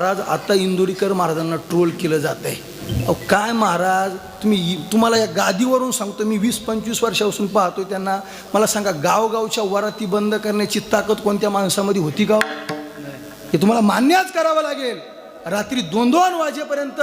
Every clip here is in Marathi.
महाराज आता इंदुरीकर महाराजांना ट्रोल केलं जात आहे अहो काय महाराज? तुम्ही तुम्हाला या गादीवरून सांगतो मी वीस पंचवीस वर्षापासून पाहतोय त्यांना. मला सांगा गावगावच्या वराती बंद करण्याची ताकद कोणत्या माणसामध्ये होती का हो? हे तुम्हाला मान्यच करावं लागेल. रात्री दोन दोन वाजेपर्यंत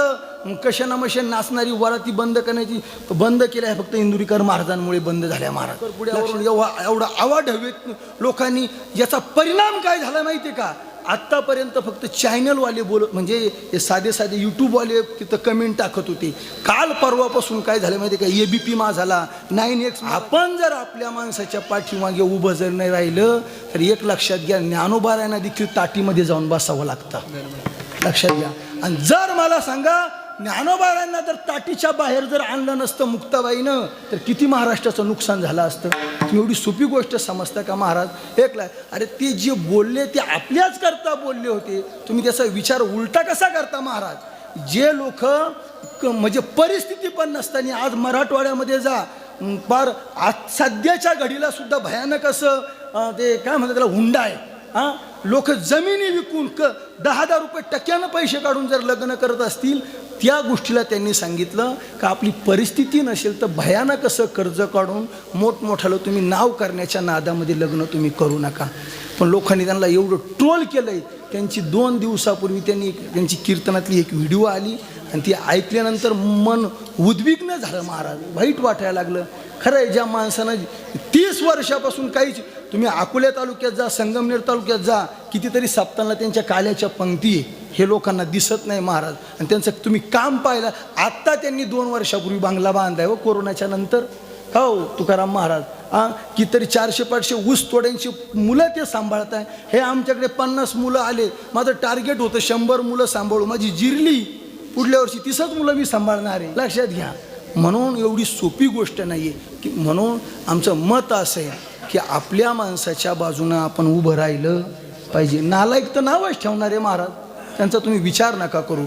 कशा ना मशे नाचणारी वराती बंद करण्याची बंद केल्या फक्त इंदुरीकर महाराजांमुळे बंद झाल्या महाराज. पुढ्यावरून एवढा आवाज हवेत लोकांनी याचा परिणाम काय झाला माहिती आहे का? आत्तापर्यंत फक्त चॅनलवाले बोलत म्हणजे साधे साधे यूट्यूबवाले तिथं कमेंट टाकत होते. काल परवापासून काय झालं माहिती का? ए बी पी मा झाला नाईन एक्स आपण जर आपल्या माणसाच्या पाठीमागे उभं जर नाही राहिलं तर एक लक्षात घ्या ज्ञानोबारायांना देखील ताटीमध्ये जाऊन बसावं लागतं. लक्षात घ्या. आणि जर मला सांगा ज्ञानोबारायांना जर ताटीच्या बाहेर जर आणलं नसतं मुक्ताबाईनं तर किती महाराष्ट्राचं नुकसान झालं असतं? तुम्ही एवढी सोपी गोष्ट समजता का महाराज? एक अरे ते जे बोलले ते आपल्याच करता बोलले होते. तुम्ही त्याचा विचार उलटा कसा करता महाराज? जे लोक म्हणजे परिस्थिती पण नसताना आज मराठवाड्यामध्ये जा अं, पार आज सध्याच्या घडीला सुद्धा भयानक असं ते काय म्हणतात त्याला हुंडा आहे. हां? लोक जमिनी विकून क दहा हजार रुपये टक्क्यानं पैसे काढून जर लग्न करत असतील त्या गोष्टीला त्यांनी सांगितलं का आपली परिस्थिती नसेल तर भयानक असं कर्ज काढून मोठमोठ्याला तुम्ही नाव करण्याच्या नादामध्ये लग्न तुम्ही करू नका. पण लोकांनी त्यांना एवढं ट्रोल केलं आहे त्यांची दोन दिवसापूर्वी त्यांनी एक- त्यांची कीर्तनातली एक व्हिडिओ आली आणि ती ऐकल्यानंतर मन उद्विग्न झालं महाराज. वाईट वाटायला लागलं. खरं आहे ज्या माणसानं तीस वर्षापासून काहीच तुम्ही अकोल्या तालुक्यात जा संगमनेर तालुक्यात जा कितीतरी साप्तांना त्यांच्या काल्याच्या पंक्ती हे लोकांना दिसत नाही महाराज. आणि त्यांचं तुम्ही काम पाहिलं आत्ता त्यांनी दोन वर्षापूर्वी बांगला बांधाय व हो कोरोनाच्या नंतर. हो तुकाराम महाराज? हां कितीतरी चारशे पाचशे ऊस तोड्यांची मुलं ते सांभाळत आहे हे आमच्याकडे पन्नास मुलं आले. माझं टार्गेट होतं शंभर मुलं सांभाळू. माझी जिरली. पुढल्या वर्षी तीसच मुलं मी सांभाळणार. आहे लक्षात घ्या. म्हणून एवढी सोपी गोष्ट नाही आहे की म्हणून आमचं मत असं आहे की आपल्या माणसाच्या बाजूनं आपण उभं राहिलं पाहिजे. नालायक तर नावच ठेवणार आहे महाराज. त्यांचा तुम्ही विचार नका करू.